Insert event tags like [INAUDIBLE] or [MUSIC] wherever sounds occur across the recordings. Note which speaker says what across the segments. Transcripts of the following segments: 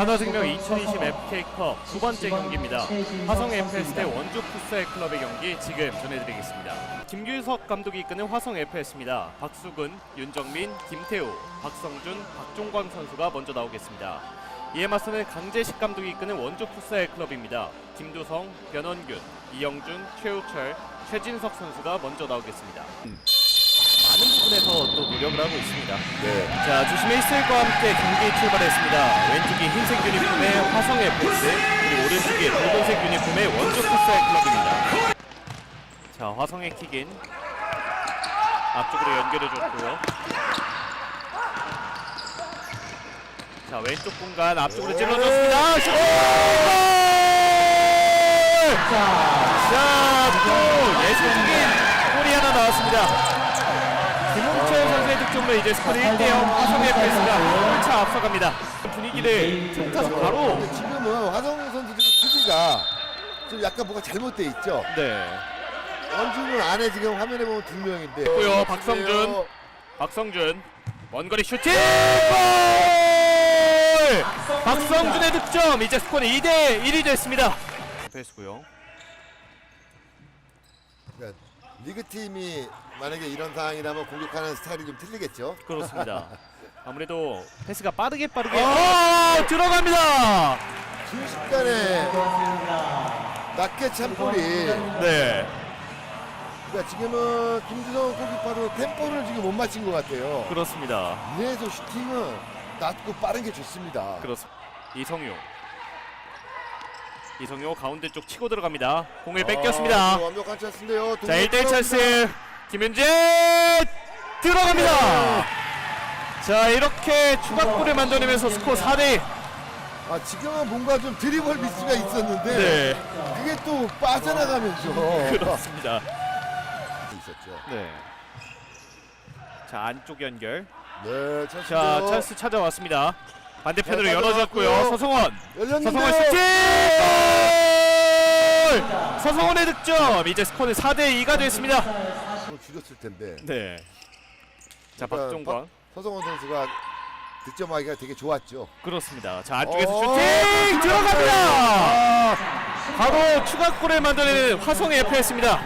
Speaker 1: 한화생명 2020 FK컵 두 번째 경기입니다. 화성 FS 대 원주 풋살 클럽의 경기 지금 전해드리겠습니다. 김규석 감독이 이끄는 화성 FS입니다. 박수근, 윤정민, 김태우, 박성준, 박종광 선수가 먼저 나오겠습니다. 이에 맞서는 강재식 감독이 이끄는 원주 풋살 클럽입니다. 김두성, 변원균, 이영준, 최우철, 최진석 선수가 먼저 나오겠습니다. 많은 부분에서 또 노력을 하고 있습니다.
Speaker 2: 네.
Speaker 1: 자, 주심의 히스과 함께 경기 출발했습니다. 왼쪽이 흰색 유니폼의 화성 FS, 그리고 오른쪽이 붉은색 유니폼의 원주 풋살 클럽입니다. 자, 화성의 킥인 앞쪽으로 연결해줬고요. 자, 왼쪽 공간 앞쪽으로 찔러줬습니다. 슛! 골! 자, 또 예술적인 골이 하나 나왔습니다. 김홍철 선수의 득점으로 이제 스코어 1대0 화성 FS가 한차 앞서갑니다. 분위기를 틈 타서 바로
Speaker 2: 지금은 화성 선수들 수비가 좀 약간 뭐가 잘못돼 있죠.
Speaker 1: 네.
Speaker 2: 원주는 안에 지금 화면에 보면 두 명인데.
Speaker 1: 있고요, 박성준. 박성준 원거리 슈팅! 골! 박성준의 득점 이제 스코어는 2대 1이 됐습니다. 패스고요.
Speaker 2: 그러니까 리그 팀이 만약에 이런 상황이라면 공격하는 스타일이 좀 틀리겠죠.
Speaker 1: 그렇습니다. [LAUGHS] 아무래도 패스가 빠르게 빠르게 어, 들어갑니다.
Speaker 2: 순식간에 낮게 찬 볼이.
Speaker 1: 네.
Speaker 2: 그러니까 지금은 김주성 골키퍼도 템포를 지금 못 맞춘 것 같아요.
Speaker 1: 그렇습니다.
Speaker 2: 이래서 슈팅은 낮고 빠른 게 좋습니다.
Speaker 1: 그렇습니다. 이성효. 이성효 가운데 쪽 치고 들어갑니다. 공을 뺏겼습니다.
Speaker 2: 아, 완벽한 찬스인데요.
Speaker 1: 자, 1대1 찬스. 김윤재 들어갑니다. 자, 이렇게 추가골을 만들어내면서 스코어 4대
Speaker 2: 아, 지금은 뭔가 좀 드리블 미스가 있었는데
Speaker 1: 네.
Speaker 2: 그게 또 빠져나가면서
Speaker 1: 그렇습니다.
Speaker 2: 있었죠.
Speaker 1: 네. 자, 안쪽 연결.
Speaker 2: 네, 찬스.
Speaker 1: 자, 찬스 찾아왔습니다. 반대편으로
Speaker 2: 자,
Speaker 1: 열어줬고요.
Speaker 2: 빠져나왔고요.
Speaker 1: 서성원.
Speaker 2: 열렸는데
Speaker 1: 서성원 슈팅! 골! 서성원의 득점. 이제 스코어는 4대 2가 됐습니다.
Speaker 2: 좀 줄였을 텐데.
Speaker 1: 네. 자,
Speaker 2: 그러니까
Speaker 1: 박종광.
Speaker 2: 서성원 선수가 득점하기가 되게 좋았죠.
Speaker 1: 그렇습니다. 자, 안쪽에서
Speaker 2: 어,
Speaker 1: 슈팅 들어갑니다.
Speaker 2: 아,
Speaker 1: 바로 추가골을 만들어내는 화성 FS입니다.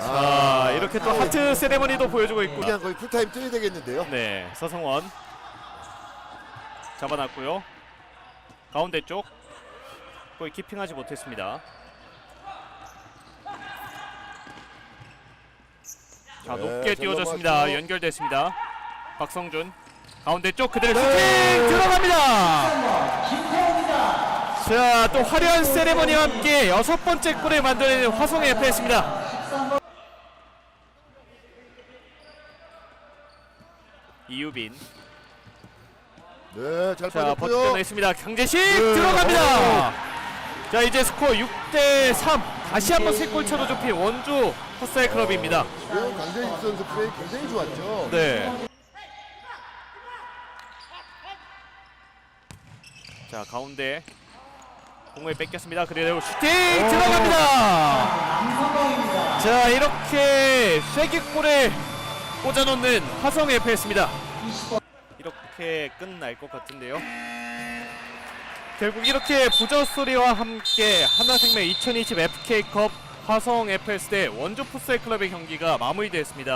Speaker 1: 자, 이렇게 또 하트 세레머니도 보여주고 있고.
Speaker 2: 그냥 거의 풀타임 뛰어야 되겠는데요.
Speaker 1: 네, 서성원 잡아놨고요. 가운데 쪽 거의 키핑하지 못했습니다. 자,
Speaker 2: 네,
Speaker 1: 높게
Speaker 2: 잘
Speaker 1: 띄워졌습니다. 연결됐습니다. 박성준 가운데 쪽 그대로
Speaker 2: 네.
Speaker 1: 슈팅 들어갑니다. 자, 또 화려한 세레머니와 함께 여섯 번째 골을 만들어내는 화성 FS입니다. 이유빈
Speaker 2: 네,
Speaker 1: 잘자
Speaker 2: 빠졌고요.
Speaker 1: 버텨냈습니다. 강재식
Speaker 2: 네.
Speaker 1: 들어갑니다. 자 이제 스코어 6대 3 다시 한번 세골 차로 좁힌 원주 풋살 클럽입니다.
Speaker 2: 지금 강재익 선수 플레이 굉장히 좋았죠.
Speaker 1: 네. 자 가운데 공을 뺏겼습니다. 그대로 슈팅 들어갑니다. 자 이렇게 쐐기골을 꽂아놓는 화성 FS입니다 이렇게 끝날 것 같은데요. 결국 이렇게 부저 소리와 함께 하나생명 2020 FK컵 화성 FS 대 원주 풋살 클럽의 경기가 마무리되었습니다